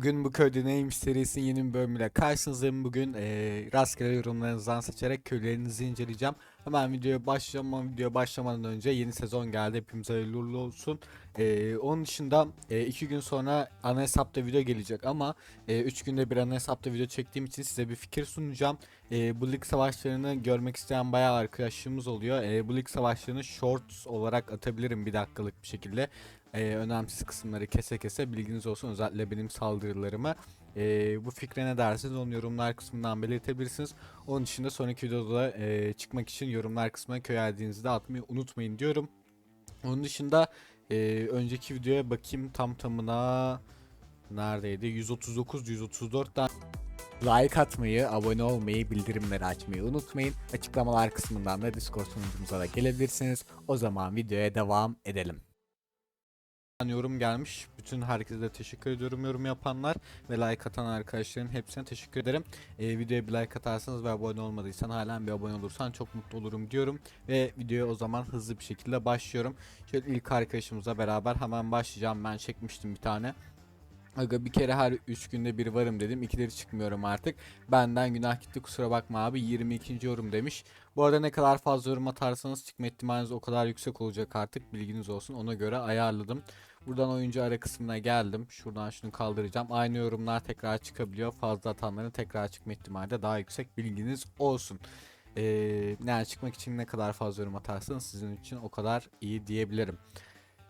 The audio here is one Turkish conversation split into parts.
Bugün bu köyde neymiş serisinin yeni bir bölümüyle karşınızdayım. Bugün eee rastgele yorumlarınızdan seçerek köylerinizi inceleyeceğim. Hemen videoya başlayacağım ama videoya başlamadan önce yeni sezon geldi. Hepimize hayırlı olsun. Eee, onun dışında eee, iki gün sonra ana hesapta video gelecek ama eee, üç günde bir ana hesapta video çektiğim için size bir fikir sunacağım. Eee, bu lig savaşlarını görmek isteyen bayağı arkadaşlarımız oluyor. Eee, bu lig savaşlarını shorts olarak atabilirim bir dakikalık bir şekilde. Eee, önemsiz kısımları kese kese bilginiz olsun özellikle benim saldırılarımı. Eee, bu fikre ne dersiniz onu yorumlar kısmından belirtebilirsiniz. Onun dışında sonraki videoda eee, çıkmak için yorumlar kısmına köy de atmayı unutmayın diyorum. Onun dışında eee, önceki videoya bakayım tam tamına neredeydi? 139 134 tane like atmayı, abone olmayı, bildirimleri açmayı unutmayın. Açıklamalar kısmından da Discord sunucumuza da gelebilirsiniz. O zaman videoya devam edelim. Yorum gelmiş. Bütün herkese de teşekkür ediyorum yorum yapanlar ve like atan arkadaşların hepsine teşekkür ederim. Ee, videoya bir like atarsanız ve abone olmadıysan halen bir abone olursan çok mutlu olurum diyorum. Ve videoya o zaman hızlı bir şekilde başlıyorum. Şöyle ilk arkadaşımızla beraber hemen başlayacağım. Ben çekmiştim bir tane. Aga bir kere her 3 günde bir varım dedim. İkileri çıkmıyorum artık. Benden günah gitti kusura bakma abi. 22. yorum demiş. Bu arada ne kadar fazla yorum atarsanız çıkma ihtimaliniz o kadar yüksek olacak artık. Bilginiz olsun. Ona göre ayarladım. Buradan oyuncu ara kısmına geldim. Şuradan şunu kaldıracağım. Aynı yorumlar tekrar çıkabiliyor. Fazla atanların tekrar çıkma ihtimali de daha yüksek. Bilginiz olsun. Ee, yani çıkmak için ne kadar fazla yorum atarsanız sizin için o kadar iyi diyebilirim.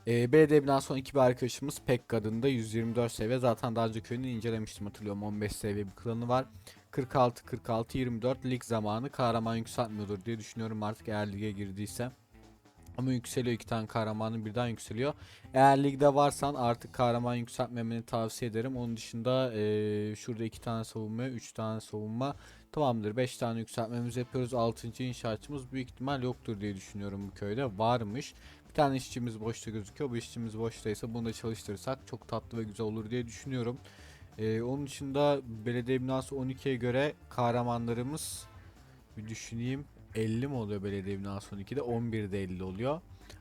Ee, belediye binası son iki bir arkadaşımız Pek adında 124 seviye. Zaten daha önce köyünü incelemiştim hatırlıyorum. 15 seviye bir klanı var. 46 46 24 lig zamanı kahraman yükseltmiyordur diye düşünüyorum artık eğer lige girdiyse. Ama yükseliyor iki tane kahramanın birden yükseliyor. Eğer ligde varsan artık kahraman yükseltmemeni tavsiye ederim. Onun dışında eee, şurada iki tane savunma, üç tane savunma. Tamamdır 5 tane yükseltmemizi yapıyoruz. 6. inşaatçımız büyük ihtimal yoktur diye düşünüyorum bu köyde. Varmış. Bir tane işçimiz boşta gözüküyor. Bu işçimiz boştaysa bunu da çalıştırırsak çok tatlı ve güzel olur diye düşünüyorum. Eee, onun dışında belediye binası 12'ye göre kahramanlarımız bir düşüneyim 50 mi oluyor belediye binası 12'de 11'de 50 oluyor.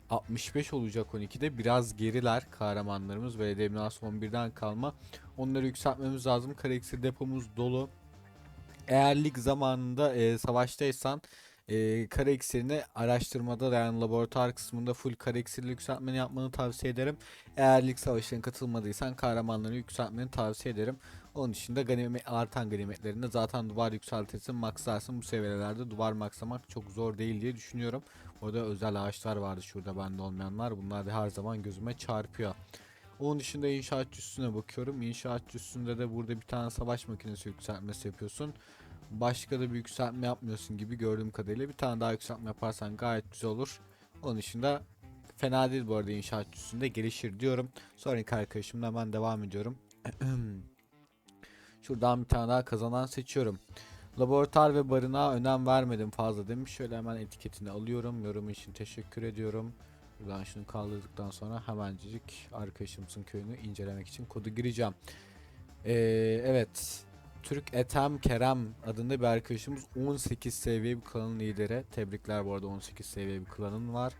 65 olacak 12'de biraz geriler kahramanlarımız belediye binası 11'den kalma. Onları yükseltmemiz lazım. Kareksir depomuz dolu. Eğer lig zamanında e, savaştaysan e, kare iksirini araştırmada yani laboratuvar kısmında full kare iksirli yükseltmeni yapmanı tavsiye ederim. Eğer lig savaşlarına katılmadıysan kahramanları yükseltmeni tavsiye ederim. Onun dışında ganimet, artan ganimetlerinde zaten duvar yükseltirsin, maksarsın. Bu seviyelerde duvar maksamak çok zor değil diye düşünüyorum. Orada özel ağaçlar vardı şurada bende olmayanlar. Bunlar da her zaman gözüme çarpıyor. Onun dışında inşaatçı üstüne bakıyorum. İnşaatçı üstünde de burada bir tane savaş makinesi yükseltmesi yapıyorsun. Başka da bir yükseltme yapmıyorsun gibi gördüğüm kadarıyla. Bir tane daha yükseltme yaparsan gayet güzel olur. Onun dışında fena değil bu arada inşaatçı üstünde gelişir diyorum. Sonraki arkadaşımla hemen devam ediyorum. Şuradan bir tane daha kazanan seçiyorum. Laboratuvar ve barınağa önem vermedim fazla demiş. Şöyle hemen etiketini alıyorum. Yorum için teşekkür ediyorum. Buradan şunu kaldırdıktan sonra hemencik arkadaşımızın köyünü incelemek için kodu gireceğim. Ee, evet. Türk Etem Kerem adında bir arkadaşımız 18 seviye bir klanın lideri. Tebrikler bu arada 18 seviye bir klanın var.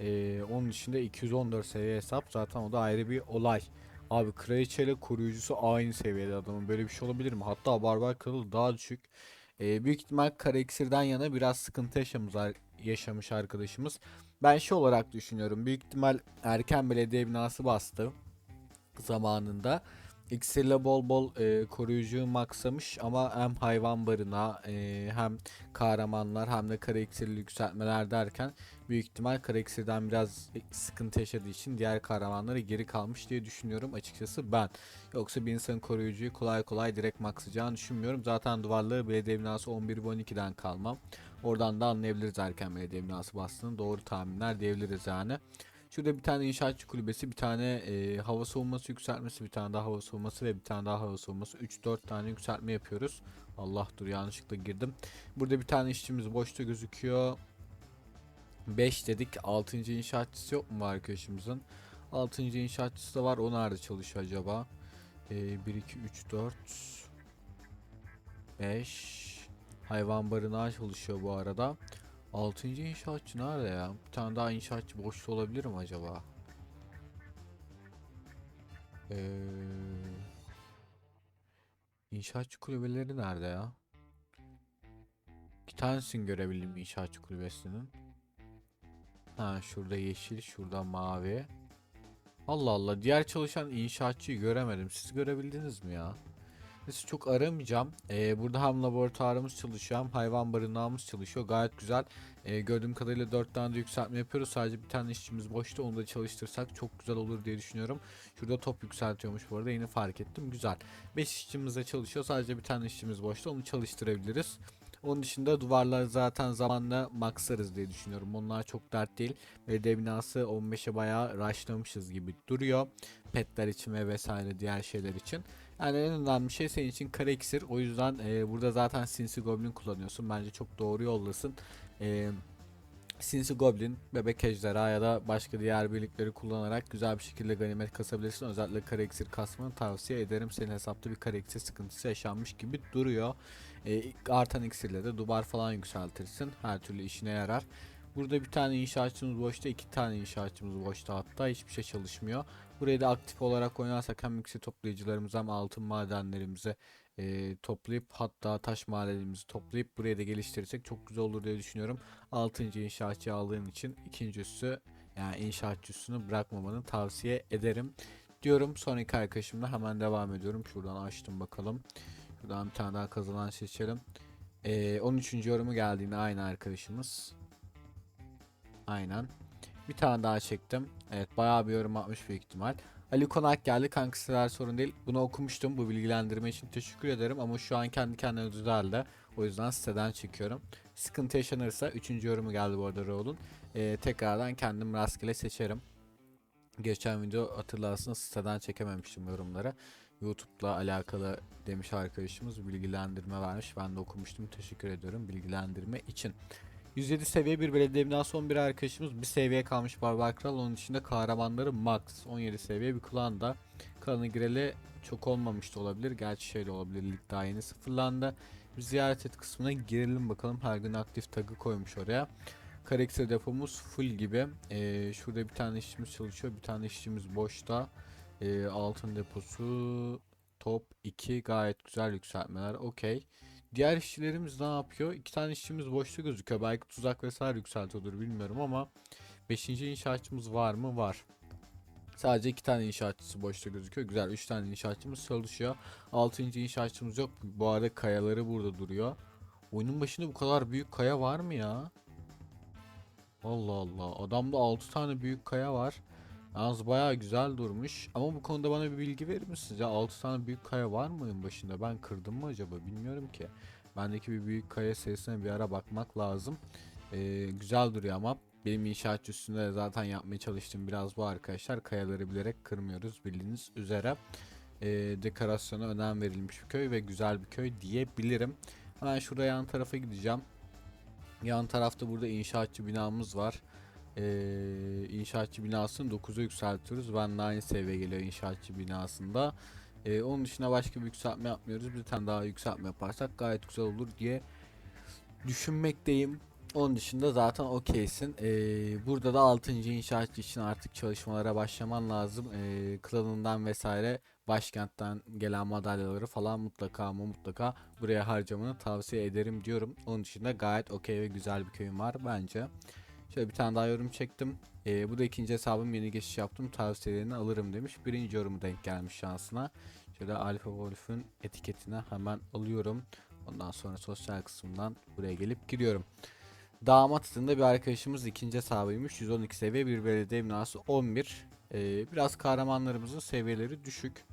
Ee, onun dışında 214 seviye hesap zaten o da ayrı bir olay. Abi kraliçe ile koruyucusu aynı seviyede adamın böyle bir şey olabilir mi? Hatta barbar kralı daha düşük. Ee, büyük ihtimal kara iksirden yana biraz sıkıntı yaşamış, yaşamış arkadaşımız. Ben şey olarak düşünüyorum. Büyük ihtimal erken belediye binası bastı zamanında. İksirle bol bol e, koruyucu maksamış ama hem hayvan barına e, hem kahramanlar hem de kara iksirli yükseltmeler derken büyük ihtimal kara iksirden biraz sıkıntı yaşadığı için diğer kahramanları geri kalmış diye düşünüyorum açıkçası ben. Yoksa bir insanın koruyucuyu kolay kolay direkt maksayacağını düşünmüyorum. Zaten duvarları belediye binası 11 ve 12'den kalmam. Oradan da anlayabiliriz erken belediye binası bastığını. Doğru tahminler diyebiliriz yani. Şurada bir tane inşaatçı kulübesi, bir tane e, hava savunması yükseltmesi, bir tane daha hava savunması ve bir tane daha hava savunması. 3-4 tane yükseltme yapıyoruz. Allah dur yanlışlıkla girdim. Burada bir tane işçimiz boşta gözüküyor. 5 dedik. 6. inşaatçısı yok mu arkadaşımızın? 6. inşaatçısı da var. O nerede çalışıyor acaba? E, 1, 2, 3, 4 5 Hayvan barınağı çalışıyor bu arada. 6. inşaatçı nerede ya? Bir tane daha inşaatçı boşta olabilir mi acaba? Ee, İnşaatçı kulübeleri nerede ya? İki tanesini görebildim inşaatçı kulübesinin. Ha şurada yeşil, şurada mavi. Allah Allah diğer çalışan inşaatçıyı göremedim. Siz görebildiniz mi ya? Neyse çok aramayacağım. Ee, burada hem laboratuvarımız çalışıyor hem hayvan barınağımız çalışıyor. Gayet güzel. Ee, gördüğüm kadarıyla 4 tane de yükseltme yapıyoruz. Sadece bir tane işçimiz boşta. Onu da çalıştırsak çok güzel olur diye düşünüyorum. Şurada top yükseltiyormuş bu arada. Yeni fark ettim. Güzel. 5 işçimiz de çalışıyor. Sadece bir tane işçimiz boşta. Onu çalıştırabiliriz. Onun dışında duvarlar zaten zamanla maxlarız diye düşünüyorum. Onlar çok dert değil. Belediye binası 15'e bayağı rushlamışız gibi duruyor. Petler için ve vesaire diğer şeyler için. Yani en önemli şey senin için kare iksir. O yüzden e, burada zaten Sinsi Goblin kullanıyorsun. Bence çok doğru yoldasın. E, Sinsi Goblin, Bebek Ejderha ya da başka diğer birlikleri kullanarak güzel bir şekilde ganimet kasabilirsin. Özellikle kare iksir kasmanı tavsiye ederim. Senin hesapta bir kare iksir sıkıntısı yaşanmış gibi duruyor. E, artan iksirle de duvar falan yükseltirsin. Her türlü işine yarar. Burada bir tane inşaatçımız boşta, iki tane inşaatçımız boşta hatta hiçbir şey çalışmıyor. Burayı da aktif olarak oynarsak hem iksir toplayıcılarımızı hem altın madenlerimizi e, toplayıp hatta taş madenlerimizi toplayıp buraya da geliştirirsek çok güzel olur diye düşünüyorum. Altıncı inşaatçı aldığın için ikincisi yani inşaatçısını bırakmamanı tavsiye ederim. Diyorum sonraki arkadaşımla hemen devam ediyorum. Şuradan açtım bakalım. Şuradan bir tane daha kazanan seçelim. E, 13. yorumu geldiğinde aynı arkadaşımız. Aynen. Bir tane daha çektim. Evet bayağı bir yorum atmış büyük ihtimal. Ali Konak geldi kanka sıralar sorun değil. Bunu okumuştum bu bilgilendirme için teşekkür ederim ama şu an kendi kendine düzeldi. O yüzden siteden çekiyorum. Sıkıntı yaşanırsa 3. yorumu geldi bu arada Raul'un. Ee, tekrardan kendim rastgele seçerim. Geçen video hatırlarsınız siteden çekememiştim yorumları. YouTube'la alakalı demiş arkadaşımız bilgilendirme vermiş. Ben de okumuştum. Teşekkür ediyorum bilgilendirme için. 107 seviye bir belediye binası 11 arkadaşımız bir seviye kalmış Barbar Kral. Onun içinde kahramanları max. 17 seviye bir klan da. Klanı gireli çok olmamış da olabilir. Gerçi şey de olabilir lig daha yeni sıfırlandı. Bir ziyaret et kısmına girelim bakalım. Her gün aktif tagı koymuş oraya. Karakter depomuz full gibi. Ee, şurada bir tane işçimiz çalışıyor. Bir tane işçimiz boşta. Ee, altın deposu top 2 gayet güzel yükseltmeler. Okey Diğer işçilerimiz ne yapıyor? İki tane işçimiz boşta gözüküyor. Belki tuzak vesaire yükseltiyordur bilmiyorum ama Beşinci inşaatçımız var mı? Var. Sadece iki tane inşaatçısı boşta gözüküyor. Güzel. Üç tane inşaatçımız çalışıyor. Altıncı inşaatçımız yok. Bu arada kayaları burada duruyor. Oyunun başında bu kadar büyük kaya var mı ya? Allah Allah. Adamda 6 tane büyük kaya var. Yalnız bayağı güzel durmuş. Ama bu konuda bana bir bilgi verir misiniz? Ya 6 tane büyük kaya var mı oyun başında? Ben kırdım mı acaba? Bilmiyorum ki. Bendeki bir büyük kaya sayısına bir ara bakmak lazım. Ee, güzel duruyor ama benim inşaat üstünde de zaten yapmaya çalıştığım biraz bu arkadaşlar. Kayaları bilerek kırmıyoruz bildiğiniz üzere. Ee, dekorasyona önem verilmiş bir köy ve güzel bir köy diyebilirim. Hemen şuraya yan tarafa gideceğim. Yan tarafta burada inşaatçı binamız var. Ee, inşaatçı binasını 9'a yükseltiyoruz. De aynı seviye geliyor inşaatçı binasında. Ee, onun dışında başka bir yükseltme yapmıyoruz. Bir tane daha yükseltme yaparsak gayet güzel olur diye düşünmekteyim. Onun dışında zaten okeysin. Ee, burada da 6. inşaatçı için artık çalışmalara başlaman lazım. Ee, klanından vesaire başkentten gelen madalyaları falan mutlaka ama mutlaka buraya harcamanı tavsiye ederim diyorum. Onun dışında gayet okey ve güzel bir köyüm var bence. Şöyle bir tane daha yorum çektim. Ee, bu da ikinci hesabım yeni geçiş yaptım. Tavsiyelerini alırım demiş. Birinci yorumu denk gelmiş şansına. Şöyle Alfa Wolf'un etiketine hemen alıyorum. Ondan sonra sosyal kısımdan buraya gelip giriyorum. Damat adında bir arkadaşımız ikinci hesabıymış. 112 seviye bir belediye binası 11. Ee, biraz kahramanlarımızın seviyeleri düşük.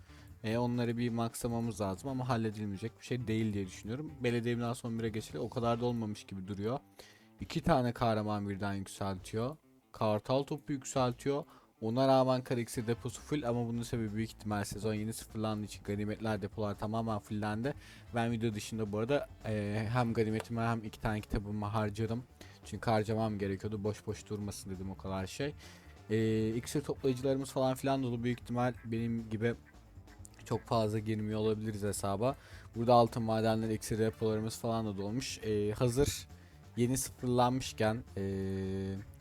Ee, onları bir maksamamız lazım ama halledilmeyecek bir şey değil diye düşünüyorum. Belediye binası 11'e geçeli o kadar da olmamış gibi duruyor. İki tane kahraman birden yükseltiyor. Kartal topu yükseltiyor. Ona rağmen Karex'in deposu full ama bunun sebebi büyük ihtimal sezon yeni sıfırlandığı için ganimetler depolar tamamen fullendi. Ben video dışında bu arada e, hem ganimetimi hem iki tane kitabımı harcadım. Çünkü harcamam gerekiyordu. Boş boş durmasın dedim o kadar şey. E, iksir toplayıcılarımız falan filan dolu büyük ihtimal benim gibi çok fazla girmiyor olabiliriz hesaba. Burada altın madenleri, iksir depolarımız falan da dolmuş. E, hazır yeni sıfırlanmışken e,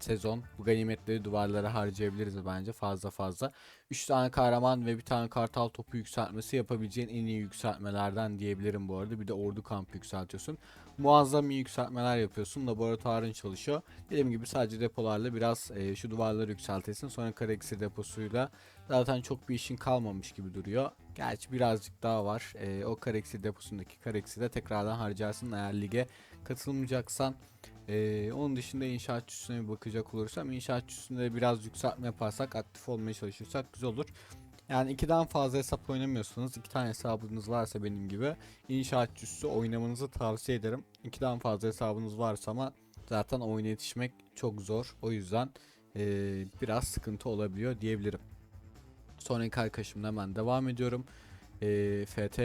sezon bu ganimetleri duvarlara harcayabiliriz bence fazla fazla. 3 tane kahraman ve bir tane kartal topu yükseltmesi yapabileceğin en iyi yükseltmelerden diyebilirim bu arada. Bir de ordu kamp yükseltiyorsun. Muazzam iyi yükseltmeler yapıyorsun. Laboratuvarın çalışıyor. Dediğim gibi sadece depolarla biraz e, şu duvarları yükseltesin. Sonra kara iksir deposuyla zaten çok bir işin kalmamış gibi duruyor. Gerçi birazcık daha var. E, o kara iksir deposundaki kara iksiri de tekrardan harcarsın eğer lige katılmayacaksan. Ee, onun dışında inşaatçısına bir bakacak olursam inşaatçısında biraz yükseltme yaparsak aktif olmaya çalışırsak güzel olur. Yani ikiden fazla hesap oynamıyorsanız iki tane hesabınız varsa benim gibi inşaatçısı oynamanızı tavsiye ederim. İkiden fazla hesabınız varsa ama zaten oyuna yetişmek çok zor. O yüzden ee, biraz sıkıntı olabiliyor diyebilirim. Sonraki arkadaşımla hemen devam ediyorum. Ee, FT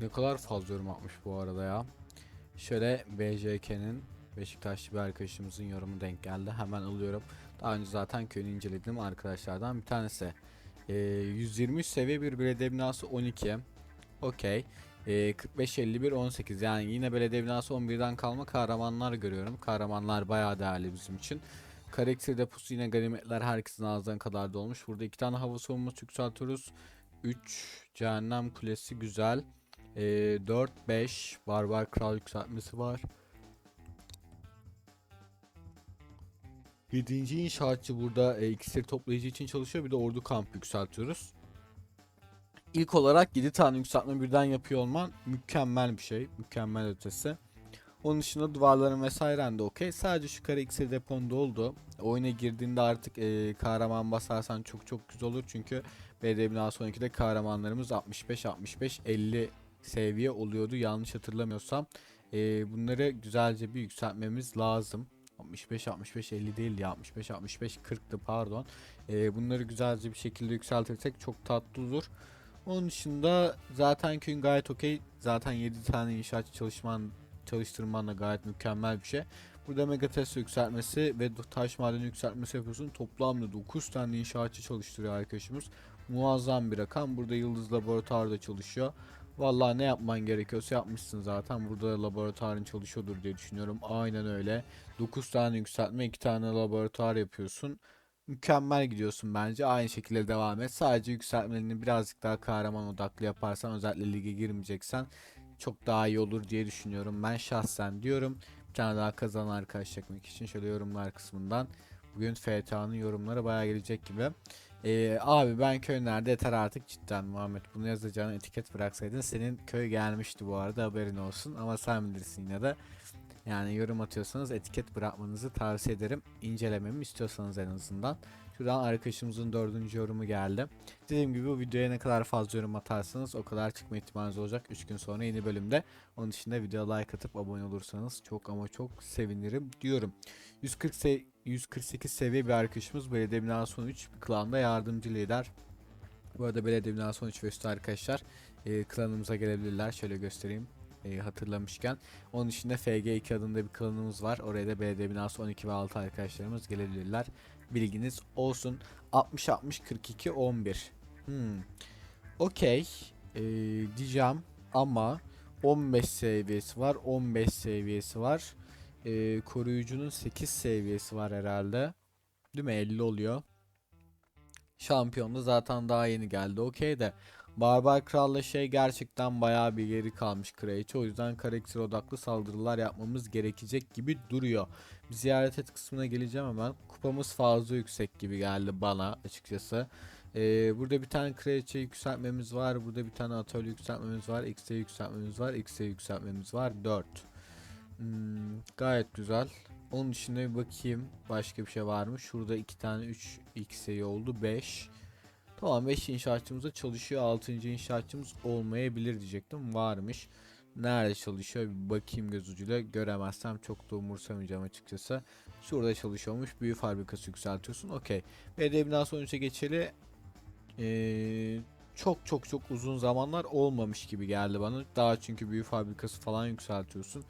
ne kadar fazla yorum atmış bu arada ya. Şöyle BJK'nin Beşiktaşlı bir arkadaşımızın yorumu denk geldi. Hemen alıyorum. Daha önce zaten köyünü incelediğim arkadaşlardan bir tanesi. Ee, 123 seviye bir belediye binası 12. Okey. Ee, 45 51 18 yani yine belediye binası 11'den kalma kahramanlar görüyorum. Kahramanlar bayağı değerli bizim için. Karakter deposu yine ganimetler herkesin ağzından kadar dolmuş. Burada iki tane hava savunması yükseltiyoruz. 3 cehennem kulesi güzel. Ee, 4 5 barbar kral yükseltmesi var. 7. inşaatçı burada e, iksir toplayıcı için çalışıyor. Bir de ordu kamp yükseltiyoruz. İlk olarak 7 tane yükseltme birden yapıyor olman mükemmel bir şey. Mükemmel ötesi. Onun dışında duvarların vesairen de okey. Sadece şu kare iksir depon doldu. Oyuna girdiğinde artık e, kahraman basarsan çok çok güzel olur. Çünkü BD binası 12'de kahramanlarımız 65 65 50 seviye oluyordu. Yanlış hatırlamıyorsam. E, bunları güzelce bir yükseltmemiz lazım. 65 65 50 değil ya 65 65 40'tı pardon. Ee, bunları güzelce bir şekilde yükseltirsek çok tatlı olur. Onun dışında zaten köyün gayet okey. Zaten 7 tane inşaatçı çalışman çalıştırman da gayet mükemmel bir şey. Burada mega test yükseltmesi ve taş madeni yükseltmesi yapıyorsun. Toplamda 9 tane inşaatçı çalıştırıyor arkadaşımız. Muazzam bir rakam. Burada yıldız laboratuvarda çalışıyor. Vallahi ne yapman gerekiyorsa yapmışsın zaten. Burada laboratuvarın çalışıyordur diye düşünüyorum. Aynen öyle. 9 tane yükseltme 2 tane laboratuvar yapıyorsun. Mükemmel gidiyorsun bence. Aynı şekilde devam et. Sadece yükseltmelerini birazcık daha kahraman odaklı yaparsan özellikle lige girmeyeceksen çok daha iyi olur diye düşünüyorum. Ben şahsen diyorum. Bir tane daha kazanan arkadaş çekmek için şöyle yorumlar kısmından. Bugün FTA'nın yorumları bayağı gelecek gibi. Ee, abi ben köy nerede yeter artık cidden Muhammed. Bunu yazacağını etiket bıraksaydın senin köy gelmişti bu arada haberin olsun. Ama sen bilirsin yine de. Yani yorum atıyorsanız etiket bırakmanızı tavsiye ederim. İncelememi istiyorsanız en azından. Şuradan arkadaşımızın dördüncü yorumu geldi. Dediğim gibi bu videoya ne kadar fazla yorum atarsanız o kadar çıkma ihtimaliniz olacak. 3 gün sonra yeni bölümde. Onun dışında video like atıp abone olursanız çok ama çok sevinirim diyorum. 140 se 148 seviye bir arkadaşımız belediye binası 13 bir klanda yardımcı lider. Bu arada belediye binası 13 ve üstü arkadaşlar e, klanımıza gelebilirler. Şöyle göstereyim e, hatırlamışken. Onun dışında FG2 adında bir klanımız var. Oraya da belediye binası 12 ve 6 arkadaşlarımız gelebilirler. Bilginiz olsun. 60 60 42 11. Hmm. Okey. E, diyeceğim ama 15 seviyesi var. 15 seviyesi var. E, koruyucunun 8 seviyesi var herhalde. Değil mi? 50 oluyor. Şampiyon da zaten daha yeni geldi. Okey de Barbar Kral'la şey gerçekten bayağı bir geri kalmış Kraliçe. O yüzden karakter odaklı saldırılar yapmamız gerekecek gibi duruyor. Bir ziyaret et kısmına geleceğim hemen. Kupamız fazla yüksek gibi geldi bana açıkçası. Ee, burada bir tane kraliçe yükseltmemiz var. Burada bir tane atölye yükseltmemiz var. X'e yükseltmemiz var. X'e yükseltmemiz var. 4. Hmm, gayet güzel. Onun dışında bir bakayım. Başka bir şey var mı? Şurada iki tane 3 X'e oldu. 5. Tamam 5 inşaatçımız da çalışıyor. 6. inşaatçımız olmayabilir diyecektim. Varmış. Nerede çalışıyor bir bakayım göz ucuyla. Göremezsem çok da umursamayacağım açıkçası. Şurada çalışıyormuş. Büyü fabrikası yükseltiyorsun. Okey. BD binası 13'e geçeli ee, çok çok çok uzun zamanlar olmamış gibi geldi bana. Daha çünkü büyü fabrikası falan yükseltiyorsun.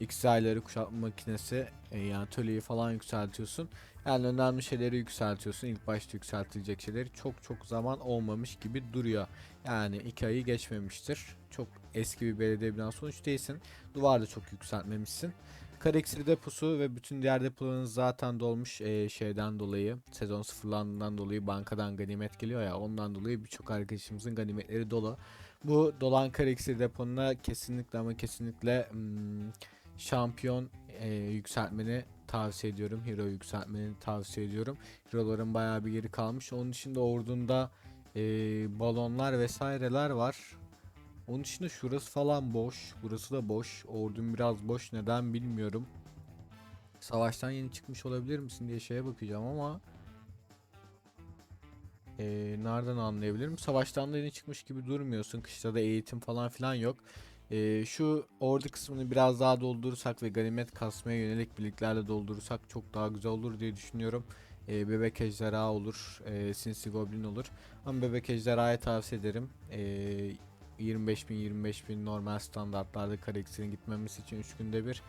XI'leri kuşatma makinesi e, yani atölyeyi falan yükseltiyorsun. Yani önemli şeyleri yükseltiyorsun. İlk başta yükseltilecek şeyleri çok çok zaman olmamış gibi duruyor. Yani iki ayı geçmemiştir. Çok eski bir belediye binası sonuç değilsin. Duvarda çok yükseltmemişsin. Karaksir deposu ve bütün diğer depolarınız zaten dolmuş ee, şeyden dolayı. Sezon sıfırlandığından dolayı bankadan ganimet geliyor ya ondan dolayı birçok arkadaşımızın ganimetleri dolu. Bu dolan Karaksir deponuna kesinlikle ama kesinlikle hmm, şampiyon ee, yükseltmeni tavsiye ediyorum. Hero yükseltmeni tavsiye ediyorum. Hero'ların bayağı bir geri kalmış. Onun dışında ordunda ee, balonlar vesaireler var. Onun dışında şurası falan boş. Burası da boş. Ordum biraz boş. Neden bilmiyorum. Savaştan yeni çıkmış olabilir misin diye şeye bakacağım ama ee, nereden anlayabilirim? Savaştan da yeni çıkmış gibi durmuyorsun. Kışta da eğitim falan filan yok. Ee, şu ordu kısmını biraz daha doldurursak ve ganimet kasmaya yönelik birliklerle doldurursak çok daha güzel olur diye düşünüyorum. Ee, bebek ejderha olur, e, sinsi goblin olur. Ama bebek ejderhaya tavsiye ederim. Ee, 25 bin 25 bin normal standartlarda karakterin gitmemesi için 3 günde bir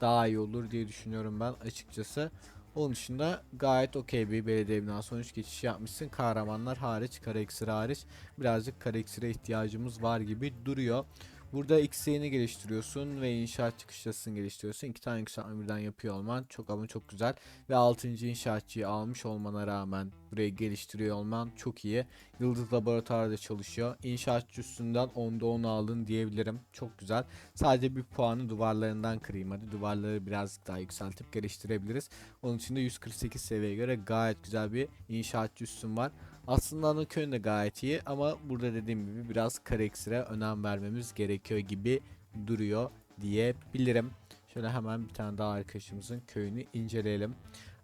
daha iyi olur diye düşünüyorum ben açıkçası. Onun dışında gayet okey bir belediye binası sonuç geçişi yapmışsın. Kahramanlar hariç, kara hariç birazcık kara ihtiyacımız var gibi duruyor. Burada X'ini geliştiriyorsun ve inşaat çıkışlasını geliştiriyorsun. İki tane yükseltme birden yapıyor olman çok ama çok güzel. Ve 6. inşaatçıyı almış olmana rağmen burayı geliştiriyor olman çok iyi. Yıldız laboratuvarda çalışıyor. İnşaatçı üstünden 10'da 10 aldın diyebilirim. Çok güzel. Sadece bir puanı duvarlarından kırayım hadi. Duvarları birazcık daha yükseltip geliştirebiliriz. Onun için de 148 seviyeye göre gayet güzel bir inşaatçı üstün var. Aslında ana köyün de gayet iyi ama burada dediğim gibi biraz kareksire önem vermemiz gerekiyor gibi duruyor diyebilirim. Şöyle hemen bir tane daha arkadaşımızın köyünü inceleyelim.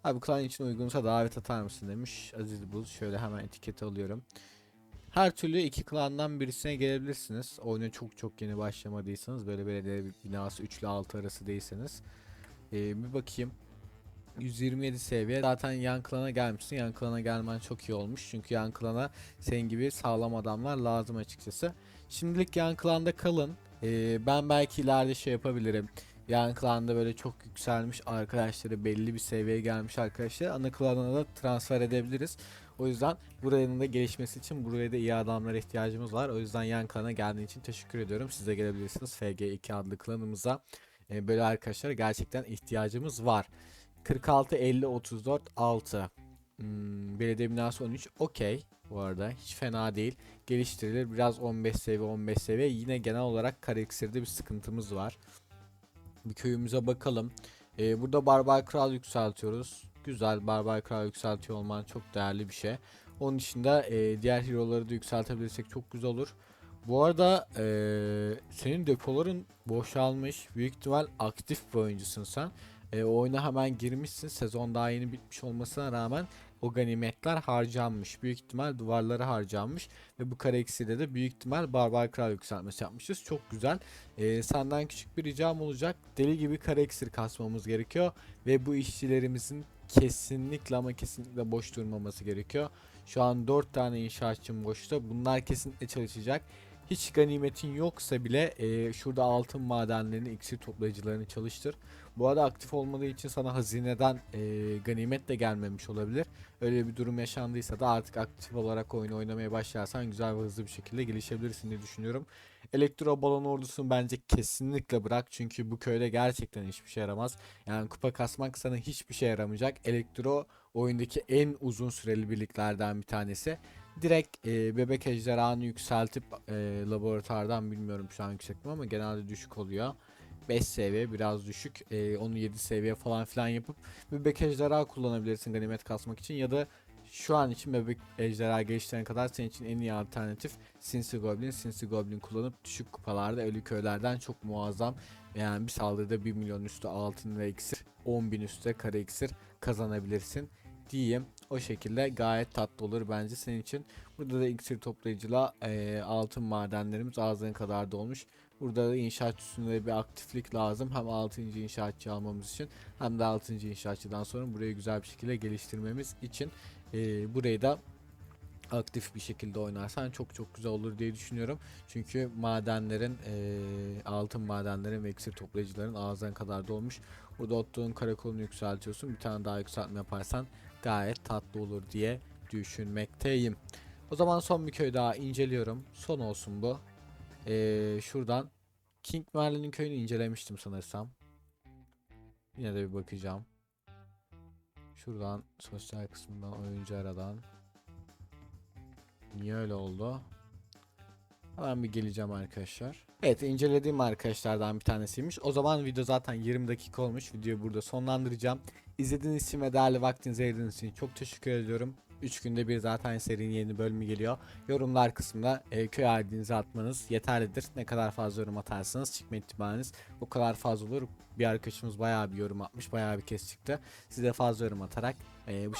Abi klan için uygunsa davet atar mısın demiş Aziz Buz. Şöyle hemen etiket alıyorum. Her türlü iki klandan birisine gelebilirsiniz. Oyuna çok çok yeni başlamadıysanız böyle belediye binası 3 ile 6 arası değilseniz. Ee, bir bakayım. 127 seviye. Zaten yan klana gelmişsin. Yan klana gelmen çok iyi olmuş. Çünkü yan klana senin gibi sağlam adamlar lazım açıkçası. Şimdilik yan klanda kalın. Ee, ben belki ileride şey yapabilirim. Yan klanda böyle çok yükselmiş arkadaşları belli bir seviyeye gelmiş arkadaşlar ana klana da transfer edebiliriz. O yüzden buranın da gelişmesi için buraya da iyi adamlara ihtiyacımız var. O yüzden yan klana geldiğin için teşekkür ediyorum. Siz de gelebilirsiniz FG2 adlı klanımıza. Ee, böyle arkadaşlara gerçekten ihtiyacımız var. 46 50 34 6 hmm, belediye binası 13 okey bu arada. Hiç fena değil. Geliştirilir. Biraz 15 seviye 15 seviye. Yine genel olarak karakteride bir sıkıntımız var. Bir köyümüze bakalım. Ee, burada barbar kral yükseltiyoruz. Güzel barbar kral yükseltiyor olman çok değerli bir şey. Onun dışında e, diğer hero'ları da yükseltebilirsek çok güzel olur. Bu arada e, senin depoların boşalmış. Büyük ihtimal aktif bir oyuncusun sen e, oyuna hemen girmişsin. Sezon daha yeni bitmiş olmasına rağmen o ganimetler harcanmış. Büyük ihtimal duvarları harcanmış. Ve bu kare eksiyle de büyük ihtimal barbar kral yükseltmesi yapmışız. Çok güzel. E, senden küçük bir ricam olacak. Deli gibi eksir kasmamız gerekiyor. Ve bu işçilerimizin kesinlikle ama kesinlikle boş durmaması gerekiyor. Şu an 4 tane inşaatçım boşta. Bunlar kesinlikle çalışacak. Hiç ganimetin yoksa bile e, şurada altın madenlerini, iksir toplayıcılarını çalıştır. Bu arada aktif olmadığı için sana hazineden e, ganimet de gelmemiş olabilir. Öyle bir durum yaşandıysa da artık aktif olarak oyun oynamaya başlarsan güzel ve hızlı bir şekilde gelişebilirsin diye düşünüyorum. Elektro balon ordusunu bence kesinlikle bırak çünkü bu köyde gerçekten hiçbir şey yaramaz. Yani kupa kasmak sana hiçbir şey yaramayacak. Elektro oyundaki en uzun süreli birliklerden bir tanesi direkt e, bebek ejderhanı yükseltip e, laboratuvardan bilmiyorum şu an yüksek mi ama genelde düşük oluyor. 5 seviye biraz düşük. E, onu 7 seviye falan filan yapıp bebek ejderha kullanabilirsin ganimet kasmak için ya da şu an için bebek ejderha geliştirene kadar senin için en iyi alternatif Sinsi Goblin. Sinsi Goblin kullanıp düşük kupalarda ölü köylerden çok muazzam yani bir saldırıda 1 milyon üstü altın ve iksir 10 bin üstü kare iksir kazanabilirsin diyeyim. O şekilde gayet tatlı olur bence senin için. Burada da iksir toplayıcıyla e, altın madenlerimiz ağzına kadar dolmuş. Burada da inşaat üstünde bir aktiflik lazım. Hem 6. inşaatçı almamız için hem de 6. inşaatçıdan sonra burayı güzel bir şekilde geliştirmemiz için e, burayı da aktif bir şekilde oynarsan çok çok güzel olur diye düşünüyorum. Çünkü madenlerin e, altın madenlerin ve iksir toplayıcıların ağzına kadar dolmuş. Burada Otto'nun karakolunu yükseltiyorsun. Bir tane daha yükseltme yaparsan gayet tatlı olur diye düşünmekteyim. O zaman son bir köy daha inceliyorum. Son olsun bu. Ee, şuradan King Merlin'in köyünü incelemiştim sanırsam. Yine de bir bakacağım. Şuradan sosyal kısmından oyuncu aradan. Niye öyle oldu? Hemen bir geleceğim arkadaşlar. Evet incelediğim arkadaşlardan bir tanesiymiş. O zaman video zaten 20 dakika olmuş. Videoyu burada sonlandıracağım. İzlediğiniz için ve değerli vaktinizi ayırdığınız için çok teşekkür ediyorum. 3 günde bir zaten serinin yeni bölümü geliyor. Yorumlar kısmında e, köy ID'nizi atmanız yeterlidir. Ne kadar fazla yorum atarsanız çıkma ihtimaliniz o kadar fazla olur. Bir arkadaşımız bayağı bir yorum atmış. Bayağı bir kez çıktı. Siz fazla yorum atarak e, bu şekilde